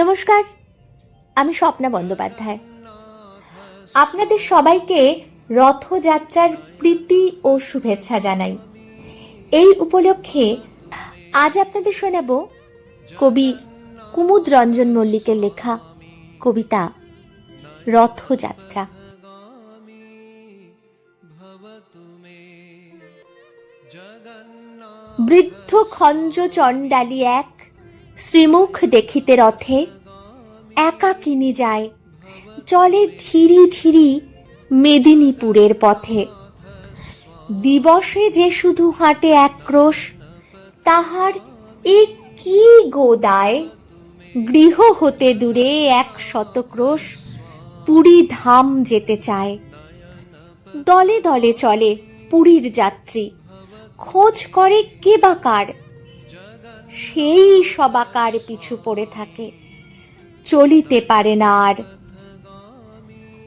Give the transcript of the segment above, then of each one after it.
নমস্কার, আমি স্বপ্না বন্দ্যোপাধ্যায়। আপনাদের সবাইকে রথযাত্রার প্রীতি ও শুভেচ্ছা জানাই। এই উপলক্ষে আজ আপনাদের শোনাব কবি কুমুদ রঞ্জন মল্লিকের লেখা কবিতা রথযাত্রা। বৃদ্ধ খঞ্জ চণ্ডালী এক শ্রীমুখ দেখিতে রথে একা কিনি যায়, চলে ধীরি ধীরি মেদিনীপুরের পথে। দিবসে যে শুধু হাঁটে একক্রোশ তাহার এ কি গোদায় গৃহ হতে দূরে এক শতক্রোশ পুরী ধাম যেতে চায়। দলে দলে চলে পুরীর যাত্রী, খোঁজ করে কে বা কার? সেই সবাকার পিছু পড়ে থাকে। চলিতে পারে না আর।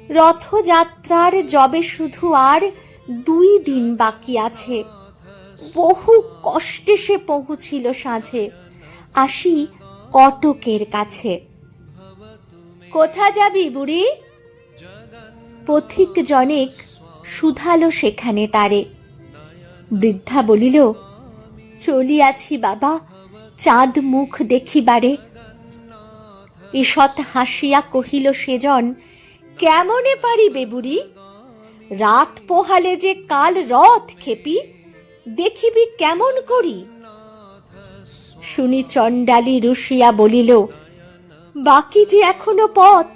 রথযাত্রার যবে শুধু আর দুই দিন বাকি আছে। বহু কষ্টে সে পৌঁছিল সাঁঝে। আসি কটকের কাছে। কোথা যাবি বুড়ি? পথিক জনেক শুধালো সেখানে তারে। বৃদ্ধা বলিল, চলিয়াছি বাবা চাঁদ মুখ দেখিবারে। ঈষৎ হাসিয়া কহিল, সেজন, কেমনে পারিবে বুড়ি? রাত পোহালে যে কাল রথ খেপি, দেখিবি কেমন করি? শুনি চণ্ডালী রুশিয়া বলিল, বাকি যে এখনও পথ,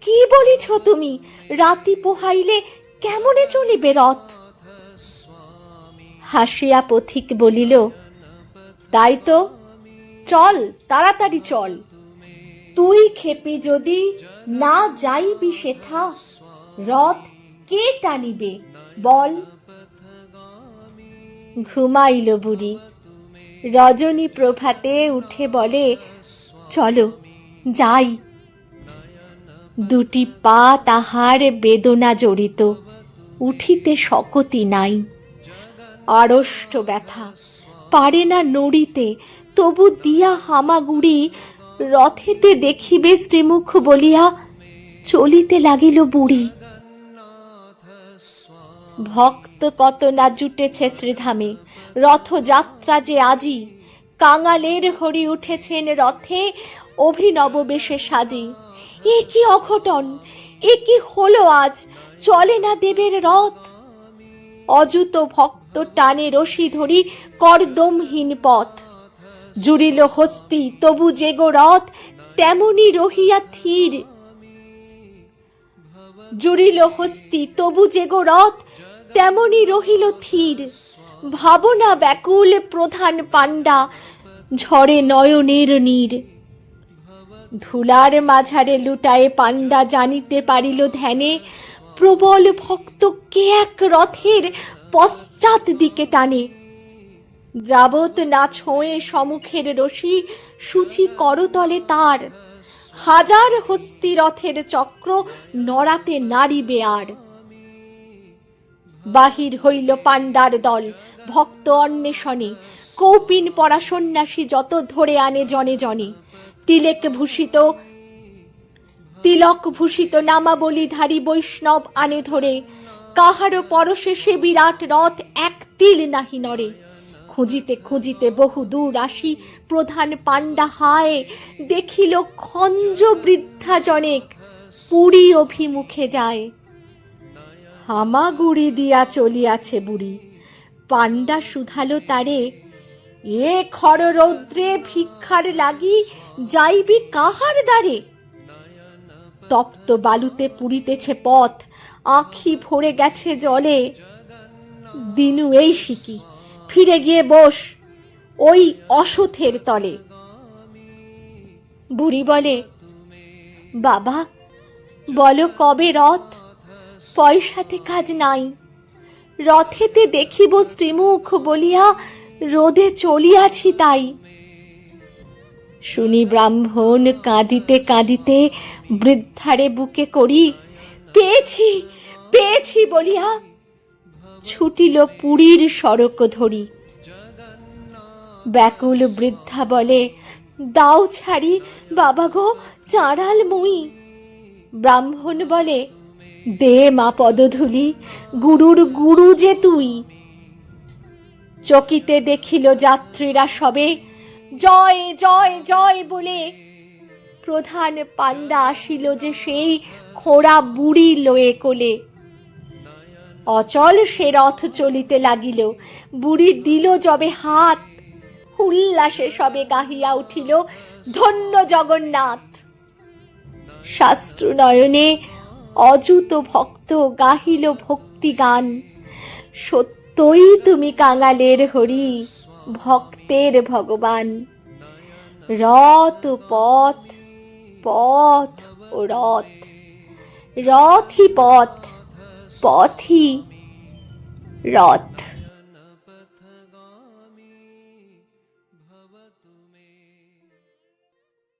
কি বলিছ তুমি? রাতি পোহাইলে কেমনে চলিবে রথ? হাসিয়া পথিক বলিল তাই তো, চল, তাড়াতাড়ি চল। তুই খেপি যদি না যাইবি সেথা, রথ কে টানিবে, বল। ঘুমাইল বুড়ি, রজনী প্রভাতে উঠে বলে, চলো, যাই। দুটি পা তাহার বেদনা জড়িত, উঠিতে শকতি নাই, আড়ষ্ট ব্যথা। পারে না নড়িতে, তবু দিয়া হামাগুড়ি রথেতে দেখিবে শ্রীমুখ বলিয়া, চলিতে লাগিল বুড়ি। ভক্ত কত না জুটেছে শ্রীধামে, রথযাত্রা যে আজি, কাঙালের হরি উঠেছেন রথে অভিনব বেশে সাজি। এ কি অঘটন, এ কি হলো আজ, চলে না দেবের রথ? অযুত ভক্ত টানে রশি ধরি করদমহীন পথ। জুড়িল হস্তি, তবু যেগো রথ, তেমনি রহিয়া থির জুড়িল হস্তি, তবু যেগো রথ, তেমনি রহিল থির ভাবনা ব্যাকুল প্রধান পাণ্ডা, ঝরে নয়নের নীর। ধুলার মাঝারে লুটায়ে পাণ্ডা জানিতে পারিল ধ্যানে প্রবল ভক্ত কে এক রথের পশ্চাৎ দিকে টানে। যাবত না ছোঁয়ে সমুখের রশি সূচি করতলে তার। হাজার হস্তি রথের চক্র নড়াতে নারিবে আর। বাহির হইল পাণ্ডার দল, ভক্ত অন্বেষণে। কৌপিন পরা সন্ন্যাসী যত ধরে আনে জনে জনে। তিলেক ভূষিত তিলক ভূষিত নামাবলীধারী বৈষ্ণব আনে ধরে। কাহারও পরশে সে বিরাট রথ এক তিল নাহি নড়ে। খুঁজিতে খুঁজিতে বহু দূর আসি, প্রধান পাণ্ডা হায়, দেখিল খঞ্জ বৃদ্ধা জনেক, পুরী অভিমুখে যায়। হামাগুড়ি দিয়া চলিয়াছে বুড়ি, পাণ্ডা শুধালো তারে, এ খর রৌদ্রে ভিক্ষার লাগি যাইবি কাহার দ্বারে? তপ্ত বালুতে পুরিতেছে পথ, আখি ভরে গেছে জলে। দিনু এই শিকি ফিরে গিয়ে বস ওই অসথের তলে। বুড়ি বলে, বাবা, বলো কবে রথ? পয়সাতে কাজ নাই। রথেতে দেখিব শ্রীমুখ বলিয়া রোদে চলিয়াছি তাই। শুনি ব্রাহ্মণ কাঁদিতে কাঁদিতে বৃদ্ধারে বুকে করি, পেয়েছি পেয়েছি বলিয়া ছুটিল পুরীর সড়ক ধরি। ব্যাকুল বৃদ্ধা বলে, দাও ছাড়ি, বাবা গো চাঁড়াল মুই। ব্রাহ্মণ বলে, দে মা পদধূলি, গুরুর গুরু যে তুই। চকিতে দেখিল যাত্রীরা সবে জয় জয় জয় বলে প্রধান পাণ্ডা আসিল যে সেই খোড়া বুড়ি লয়ে কোলে। অচল সে রথ চলিতে লাগিল। বুড়ি দিল যবে হাত, উল্লাসে সবে গাহিয়া উঠিল ধন্য জগন্নাথ। শাস্ত্র নয়নে অযুত ভক্ত গাহিল ভক্তি গান সত্যই তুমি কাঙালের হরি। ভক্তের ভগবান। রথ পথ পথ ও রথ। রথই পথ পথই রথ।